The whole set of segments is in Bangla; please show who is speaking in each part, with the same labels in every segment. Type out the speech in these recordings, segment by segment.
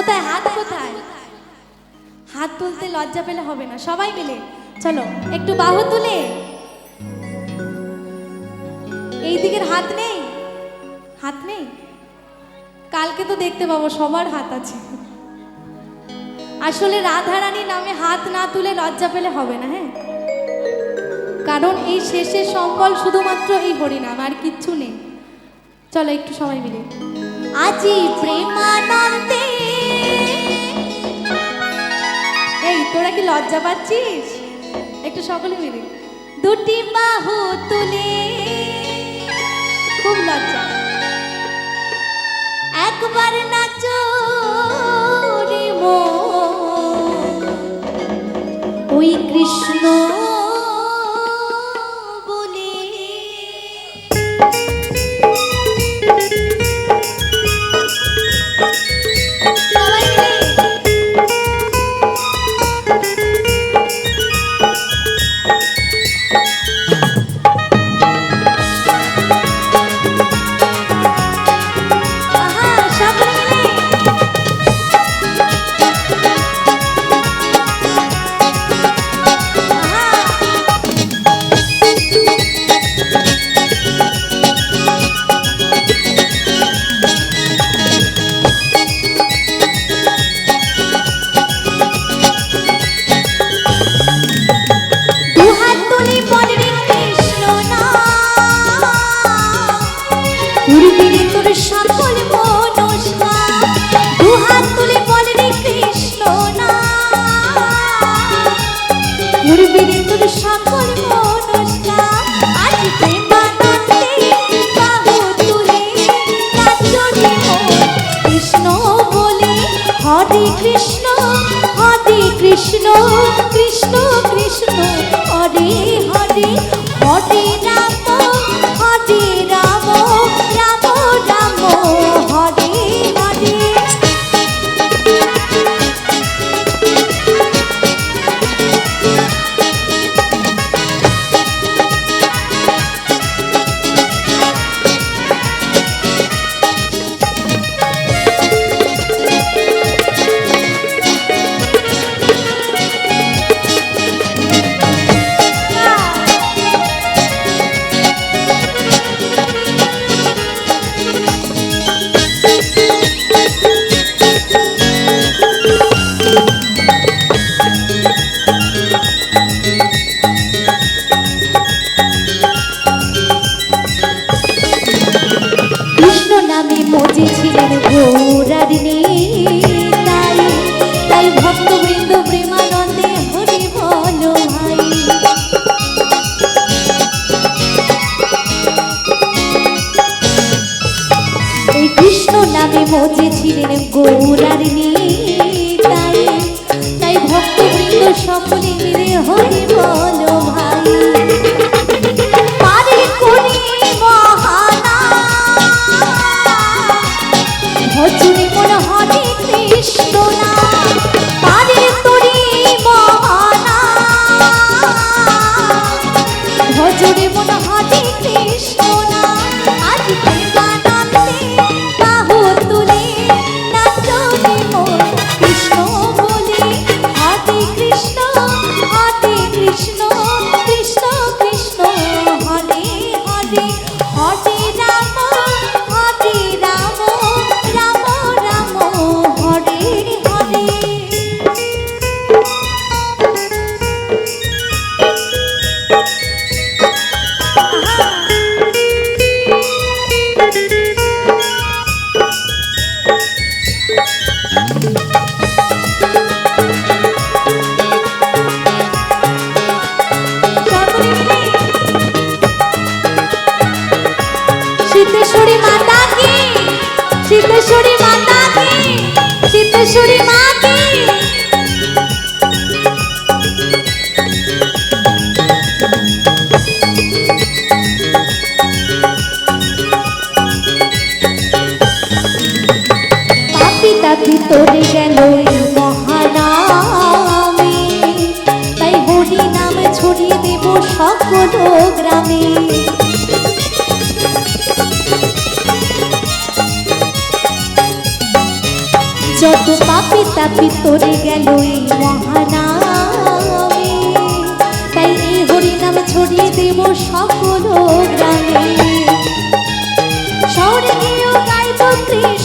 Speaker 1: কোথায়? হাত কোথায়? হাত তুলতে লজ্জা পেলে হবে না। সবাই মিলে। চলো, একটু বাহু তুলে। এই দিকের হাত নেই? হাত নেই? কালকে তো দেখতে পাবো, সবার হাত আছে। আসলে রাধারানী নামে হাত না তুলে লজ্জা পেলে হবে না হ্যাঁ? কারণ এই শেষের সম্বল শুধুমাত্র এই হরিনাম, আর কিচ্ছু নেই। চলো, একটু সবাই মিলে। আজি প্রেমানন্দে তোরা কি লজ্জা পাচ্ছিস? একটু সকলে মিলে। দুটি বাহু তুলে। খুব লজ্জা। মজে ছিলেন গৌরার তাই ভক্তবৃন্দ সকলে মিলে হরি বলো শাশুড়ি মাকে। পাপি তাপি তোরে গেল মহানামে। তাই হরি নাম ছড়িয়ে দেব সকল গ্রামে। যত পাপি তাপি তোরে গেল মহানামে। তাই এই হরিনাম ছড়িয়ে দেব সকল গ্রামে। শহরে গিয়েও গাইব কৃষ্ণ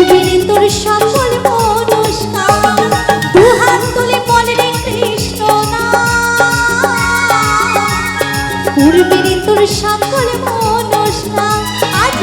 Speaker 1: মিটবে তোর সকল মনস্কার দু হাত তুলে বলে রে কৃষ্ণ না উড়বে তোর সকল মনস্কার আজ